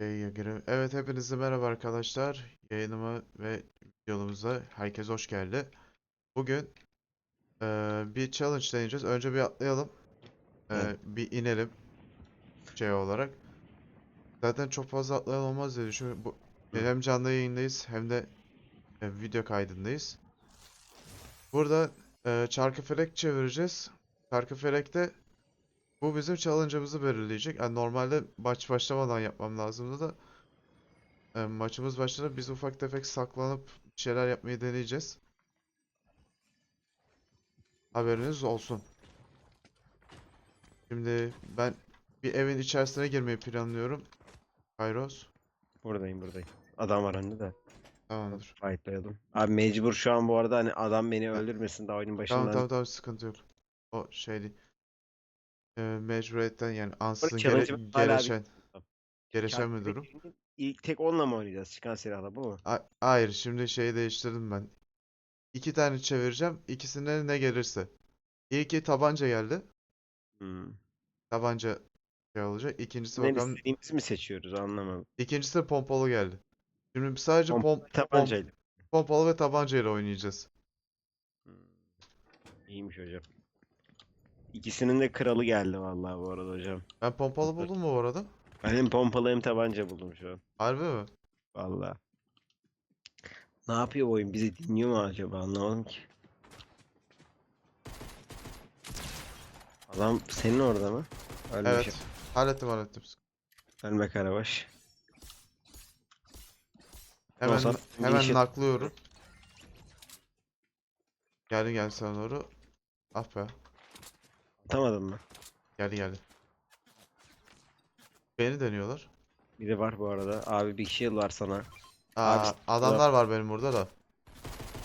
Yayına girelim. Evet hepinize merhaba arkadaşlar. Yayınıma ve videomuza herkes hoş geldi. Bugün eee, bir challenge deneyeceğiz. Önce bir atlayalım. Evet. bir inelim. Şey olarak. Zaten çok fazla atlayan olmaz diye düşünüyorum. Bu, Hı. hem canlı yayındayız hem de e, video kaydındayız. Burada eee çarkıfelek çevireceğiz. Çarkıfelekte bu bizim challenge'ımızı belirleyecek. Yani normalde maç başlamadan yapmam lazımdı da e, maçımız başladı. Biz ufak tefek saklanıp şeyler yapmayı deneyeceğiz. Haberiniz olsun. Şimdi ben bir evin içerisine girmeyi planlıyorum. Kairos. Buradayım buradayım. Adam var önde de. Tamamdır. Fightlayalım. Abi mecbur şu an bu arada hani adam beni öldürmesin daha oyunun Tamam başından. tamam tamam sıkıntı yok. O şey değil. E, mecburiyetten yani ansızın gere- hala bir- gereşen gereşen bir durum. İlk tek onunla mı oynayacağız? Çıkan silahla bu mu? A- Hayır, şimdi şeyi değiştirdim ben. İki tane çevireceğim. İkisine ne gelirse. İlki tabanca geldi. Hmm. Tabanca şey olacak. İkincisi Ne bakalım. istediğimizi mi seçiyoruz anlamadım. İkincisi de pompalı geldi. Şimdi sadece pom pom- Tabancayla. pompalı ve tabanca ile oynayacağız. Hmm. İyiymiş hocam. İkisinin de kralı geldi vallahi bu arada hocam. Ben pompalı buldum mu bu arada? Ben hem pompalı hem tabanca buldum şu an. Harbi mi? Vallahi. Ne yapıyor bu oyun? Bizi dinliyor mu acaba? Anlamadım ki. Adam senin orada mı? Ölmüş. Evet. Hallettim hallettim. Ölme Karabaş. Hemen sonra hemen naklıyorum. Geldi geldi sana doğru. Ah be. Atamadın mı? Geldi geldi. Beni deniyorlar. Biri var bu arada. Abi Big Shield var sana. Aa, Abi, adamlar var benim burada da.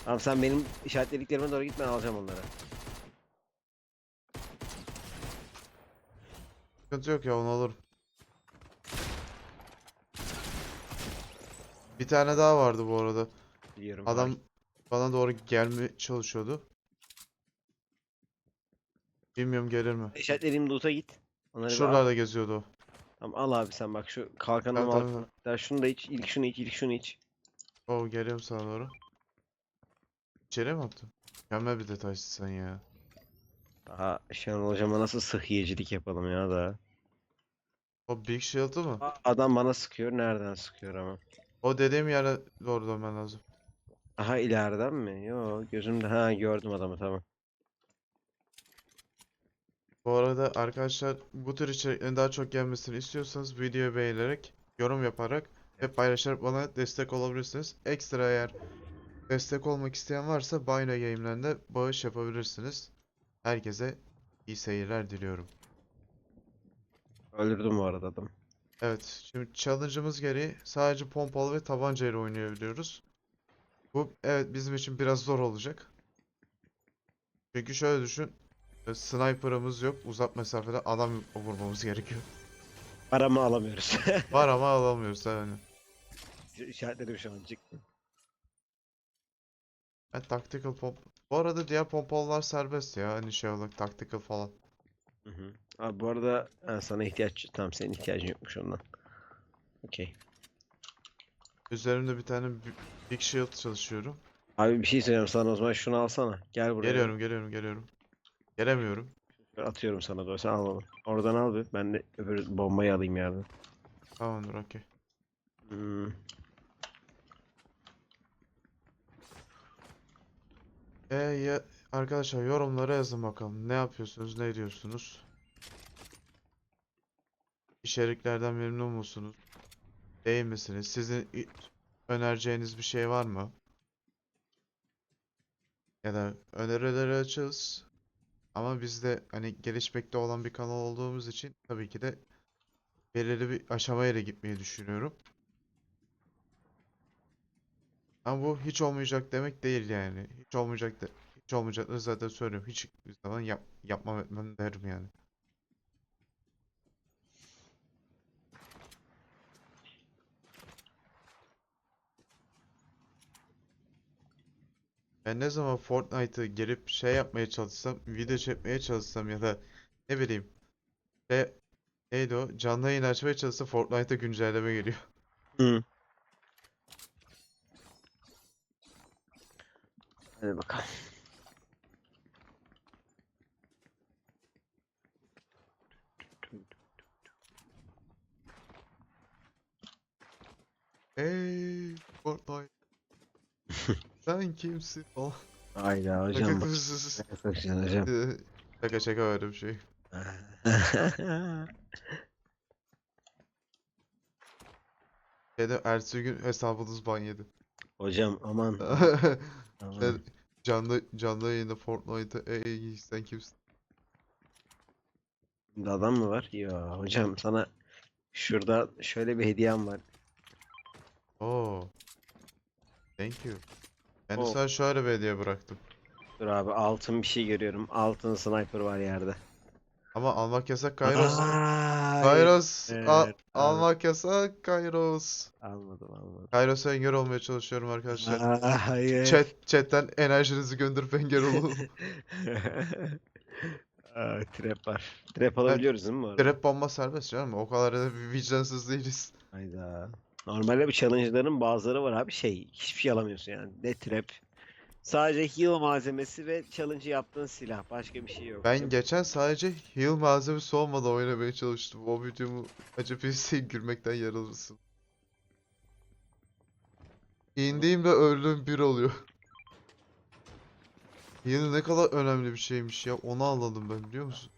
Tamam sen benim işaretlediklerime doğru git ben alacağım onları. Sıkıntı yok ya onu alırım. Bir tane daha vardı bu arada. Biliyorum. Adam bana doğru gelmeye çalışıyordu. Bilmiyorum gelir mi? İşaretlediğim loot'a git. Onları bir al. Şuralarda geziyordu o. Tamam al abi sen bak şu kalkanı Tamam al. tamam şunu da iç. ilk şunu iç. ilk şunu iç. Oo geliyorum sana doğru. İçeri mi attın? Mükemmel bir detaysın sen ya. Daha Şenol hocama nasıl sıhhiyecilik yapalım ya da. O Big Shield'ı mı? Adam bana sıkıyor. Nereden sıkıyor ama? O dediğim yere doğru dönmen lazım. Aha ileriden mi? Yo gözümde. Ha gördüm adamı tamam. Bu arada arkadaşlar bu tür içeriklerin daha çok gelmesini istiyorsanız videoyu beğenerek, yorum yaparak ve paylaşarak bana destek olabilirsiniz. Ekstra eğer destek olmak isteyen varsa Bino Game'den de bağış yapabilirsiniz. Herkese iyi seyirler diliyorum. Öldürdüm bu arada adam. Evet, şimdi challenge'ımız gereği sadece pompalı ve tabanca ile oynayabiliyoruz. Bu evet bizim için biraz zor olacak. Çünkü şöyle düşün. E, Sniper'ımız yok. Uzak mesafede adam vurmamız gerekiyor. Paramı alamıyoruz. Var ama alamıyoruz yani. İşaretledim şu an çıktı. Ben tactical pomp... Bu arada diğer pompalılar serbest ya. Hani şey olarak tactical falan. Hı hı. Abi bu arada ha, sana ihtiyaç tamam senin ihtiyacın yokmuş ondan. Okey. Üzerimde bir tane bi- Big Shield çalışıyorum. Abi bir şey söyleyeyim sana o zaman şunu alsana. Gel buraya. Geliyorum, geliyorum, geliyorum. Gelemiyorum. Atıyorum sana doğru sen al onu. Oradan al bir. Ben de öbür bombayı alayım yerden. Tamamdır, okey. Hmm. E ya arkadaşlar yorumlara yazın bakalım. Ne yapıyorsunuz, ne ediyorsunuz? İçeriklerden memnun musunuz? Değil misiniz? Sizin önereceğiniz bir şey var mı? Ya da önerileri açığız. Ama biz de hani gelişmekte olan bir kanal olduğumuz için tabii ki de belirli bir aşamaya da gitmeyi düşünüyorum. Ama bu hiç olmayacak demek değil yani. Hiç olmayacak de hiç olmayacakları zaten söylüyorum. Hiç zaman yap, yapmam etmem derim yani. Ben ne zaman Fortnite'ı gelip şey yapmaya çalışsam, video çekmeye çalışsam ya da ne bileyim şey Neydi o? Canlı yayın açmaya çalışsa Fortnite'a güncelleme geliyor. Hı. Hadi bakalım. Hey Fortnite. Sen kimsin? Oh. Hayda hocam bak. Yapacaksın hocam? Ee, Şaka şaka öyle bir şey. Şeyde ertesi gün hesabınız ban yedi. Hocam aman. aman. Sen canlı canlı yayında Fortnite'a ey sen kimsin? Şimdi adam mı var? Ya hocam sana şurada şöyle bir hediyem var. Oo. Thank you. Yani Oh. sana şöyle bir hediye bıraktım. Dur abi altın bir şey görüyorum. Altın sniper var yerde. Ama almak yasak Kairos. Ay, Kairos. al- Evet, abi. almak yasak Kairos. Almadım almadım. Kairos'a engel olmaya çalışıyorum arkadaşlar. Aa, hayır. Chat, chatten enerjinizi gönderip engel olun. Aa, trap var. Trap alabiliyoruz değil mi bu arada? Trap bomba serbest canım. O kadar da bir vicdansız değiliz. Hayda. Normalde bu challenge'ların bazıları var abi şey hiçbir şey alamıyorsun yani. Ne trap. Sadece heal malzemesi ve challenge'ı yaptığın silah. Başka bir şey yok. Ben geçen sadece heal malzemesi olmadan oynamaya çalıştım. O videomu açıp izleyip gülmekten yarılırsın. İndiğim ve öldüğüm bir oluyor. Heal ne kadar önemli bir şeymiş ya. Onu anladım ben biliyor musun?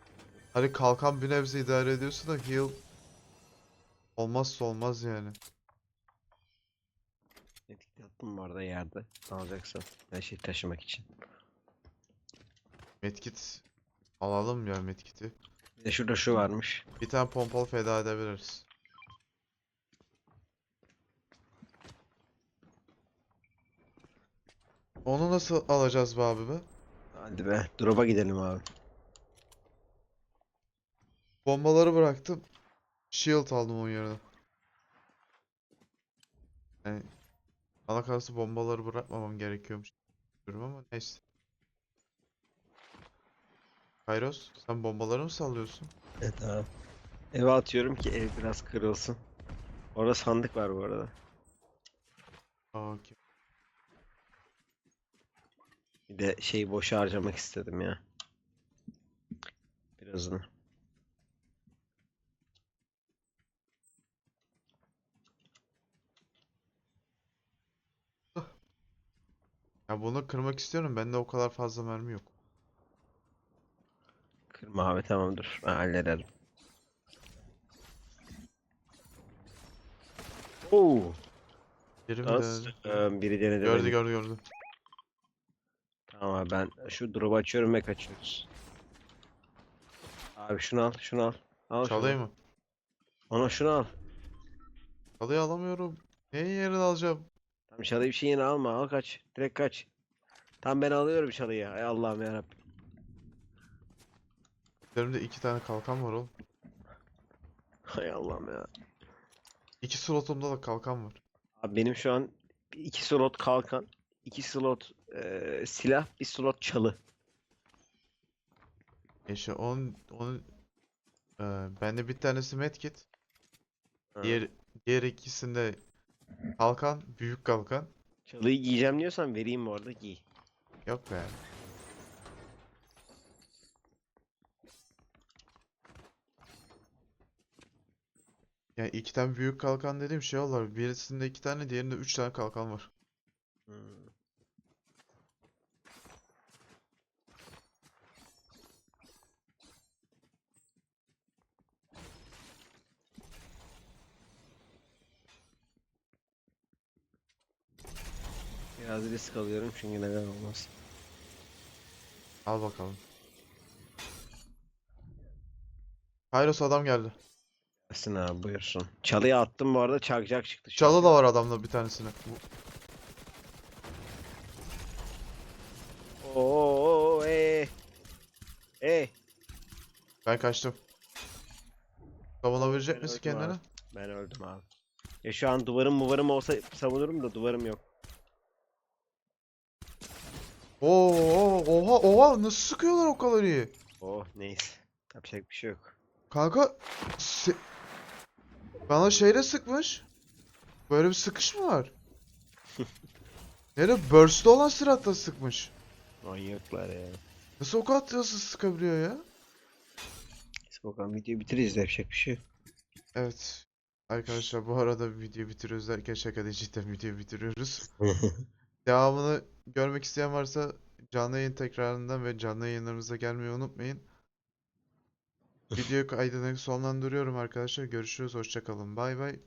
Hani kalkan bir nebze idare ediyorsun da heal olmazsa olmaz yani. Attım bu arada yerde. Alacaksan. Her şeyi taşımak için. Medkit alalım ya medkiti. Bir de şurada şu varmış. Bir tane pompalı feda edebiliriz. Onu nasıl alacağız be abi be? Hadi be. Drop'a gidelim abi. Bombaları bıraktım. Shield aldım onun yerine. Yani kalırsa bombaları bırakmamam gerekiyormuş. Diyorum ama neyse. Kairos, sen bombaları mı sallıyorsun? Evet abi. Eve atıyorum ki ev biraz kırılsın. Orada sandık var bu arada. Aa, okey. Bir de şeyi boşa harcamak istedim ya. Birazını. Ya bunu kırmak istiyorum. Bende o kadar fazla mermi yok. Kırma abi tamam dur. Ben hallederim. Oo. Biri mi Nasıl? denedi? Ee, biri denedi Gördü beni. gördü gördü. Tamam abi ben şu drop'u açıyorum ve kaçıyoruz. Abi şunu al, şunu al. Al şunu. Çalayım mı? Ona şunu al. Çalıyı alamıyorum. Neyin yerini alacağım? Tamam çalıyı bir şey yine alma. Al kaç. Direkt kaç. Tam ben alıyorum çalıyı. Ay Allah'ım yarabbim. Üzerimde iki tane kalkan var oğlum. Hay Allah'ım ya. İki slotumda da kalkan var. Abi benim şu an iki slot kalkan, iki slot eee, silah, bir slot çalı. İşte onun, onun e, bende bir tanesi medkit. Ha. Diğer, diğer ikisinde kalkan, büyük kalkan. Çalıyı giyeceğim diyorsan vereyim bu arada giy. Yok be. Yani iki tane büyük kalkan dediğim şey var. Birisinde iki tane, diğerinde üç tane kalkan var. Hmm. Biraz risk alıyorum çünkü neden olmaz. Al bakalım. Kairos adam geldi. Gelsin abi buyursun. Çalıya attım bu arada çakacak çıktı. şu Çalı an. da var adamda bir tanesine. Bu- Oo, ee. Ee. Ben kaçtım. Savunabilecek Ben misin öldüm abi. kendini? Ben öldüm abi. Ya şu an duvarım muvarım olsa savunurum da duvarım yok. Oo, oha oha nasıl sıkıyorlar o kadar iyi? Oh neyse. Yapacak bir şey yok. Kanka se- bana şeyle sıkmış. Böyle bir sıkış mı var? Nerede? Burst'te olan silahla sıkmış. Manyaklar ya. Nasıl o kadar hızlı sıkabiliyor ya? Neyse bakalım videoyu bitiririz yapacak bir şey yok. Evet. Arkadaşlar bu arada video bitiriyoruz derken şaka değil cidden video bitiriyoruz. Devamını görmek isteyen varsa canlı yayın tekrarından ve canlı yayınlarımıza gelmeyi unutmayın. Video kaydını sonlandırıyorum arkadaşlar. Görüşürüz. Hoşça kalın. Bay bay.